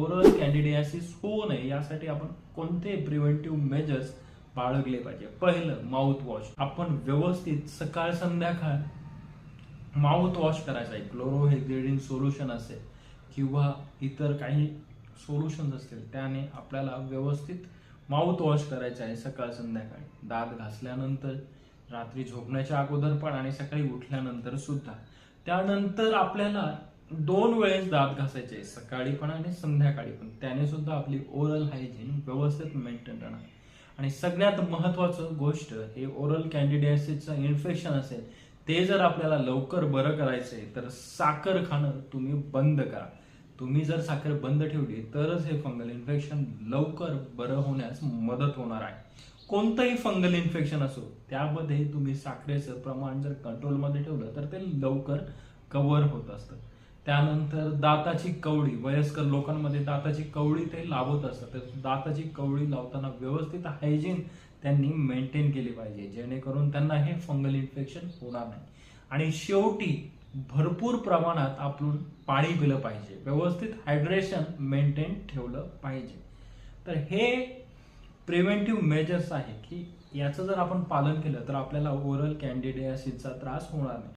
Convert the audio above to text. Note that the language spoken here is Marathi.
ओरल कॅन्डिडियासिस होऊ नये यासाठी आपण कोणते प्रिव्हेंटिव्ह मेजर्स बाळगले पाहिजे? पहिलं माउथ वॉश आपण व्यवस्थित सकाळ संध्याकाळ माउथ वॉश करायचा. आहे क्लोरोहेक्झिडिन सोल्युशन असेल किंवा इतर काही सोल्युशन असतील त्याने आपल्याला व्यवस्थित माउथ वॉश करायचं आहे सकाळ संध्याकाळी. दात घासल्यानंतर रात्री झोपण्याच्या अगोदर पण आणि सकाळी उठल्यानंतर सुद्धा. त्यानंतर आपल्याला दोन वेळेस दात घासायचे सकाळी पण आणि संध्याकाळी पण. त्याने सुद्धा आपली ओरल हायजीन व्यवस्थित मेंटेन राहणार. आणि सगळ्यात महत्वाचं गोष्ट हे ओरल कॅन्डिडियासिसचं इन्फेक्शन असेल ते जर आपल्याला लवकर बरं करायचंय तर साखर खाणं तुम्ही बंद करा. तुम्ही जर साखर बंद ठेवली तरच हे फंगल इन्फेक्शन लवकर बरं होण्यास मदत होणार आहे. कोणतंही फंगल इन्फेक्शन असो त्यामध्ये तुम्ही साखरेचं प्रमाण जर कंट्रोलमध्ये ठेवलं तर ते लवकर कव्हर होत असतं. त्यानंतर दाताची कवळी वयस्कर लोकांमध्ये दाताची कवळी ते लावत असतात. तर दाताची कवळी लावताना व्यवस्थित हायजीन त्यांनी मेंटेन केली पाहिजे. जेणेकरून त्यांना हे फंगल इन्फेक्शन होणार नाही. आणि शेवटी भरपूर प्रमाणात आपण पाणी पिलं पाहिजे. व्यवस्थित हायड्रेशन मेंटेन ठेवलं पाहिजे. तर हे प्रिव्हेंटिव्ह मेजर्स आहे की याचं जर आपण पालन केलं तर आपल्याला ओरल कॅन्डिडियासिसचा त्रास होणार नाही.